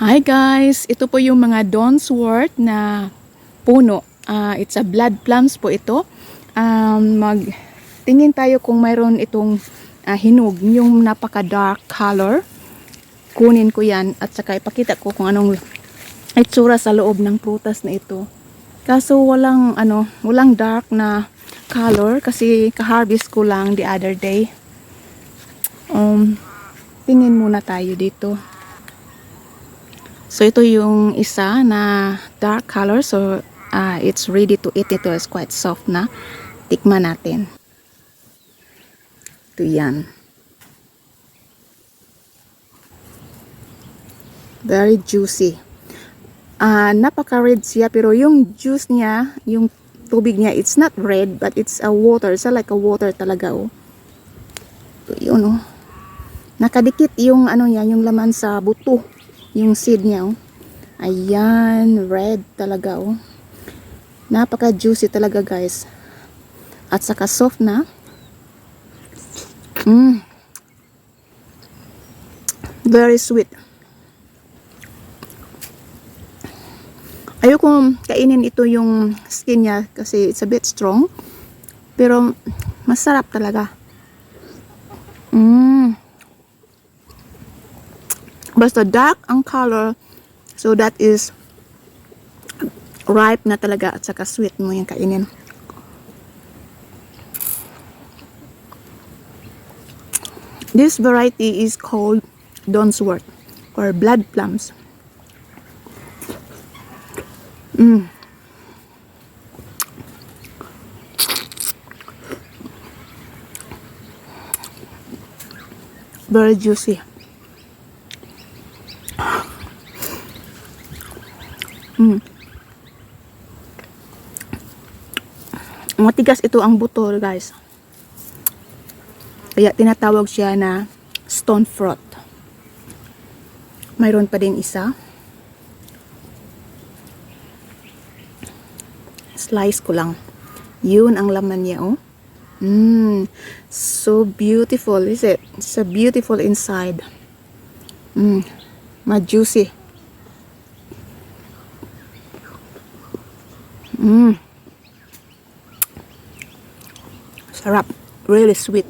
Hi guys! Ito po yung mga Donswort na puno. Ah, it's a blood plums po ito. Um, mag tingin tayo kung mayroon itong ah, hinog, yung napaka dark color. Kunin ko yan at saka ipakita ko kung anong itsura sa loob ng prutas na ito. Kaso walang ano, walang dark na color kasi ka-harvest ko lang the other day. Um, tingin muna tayo dito. So ito yung isa na dark color. So ah, it's ready to eat. Ito is quite soft na. Tikman natin. Ito yan. Very juicy. Ah, napaka-red siya pero yung juice niya, yung tubig niya, it's not red but it's a water. It's like a water talaga oh. Ito yun oh. Nakadikit yung ano niya, yung laman sa buto yung seed niya oh. Ayan, red talaga oh. Napaka juicy talaga guys. At saka soft na. Mm. Very sweet. Ayoko kainin ito yung skin niya kasi it's a bit strong. Pero masarap talaga. Mm. Basta dark ang color. So that is ripe na talaga at saka sweet mo yung kainin. This variety is called Donswort or blood plums. Mm. Very juicy. Matigas ito ang buto, guys. Kaya tinatawag siya na stone fruit. Mayroon pa din isa. Slice ko lang. Yun ang laman niya, oh. Mmm, so beautiful, is it? It's so beautiful inside. Mmm, ma-juicy. Mmm. Sarap. Really sweet.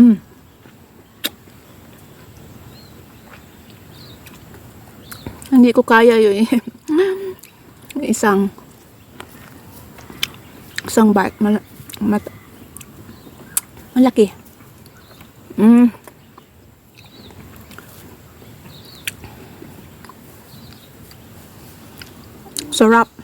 Mm. Hindi ko kaya yun eh. isang isang bite mal, mat, malaki. Mm. Sarap.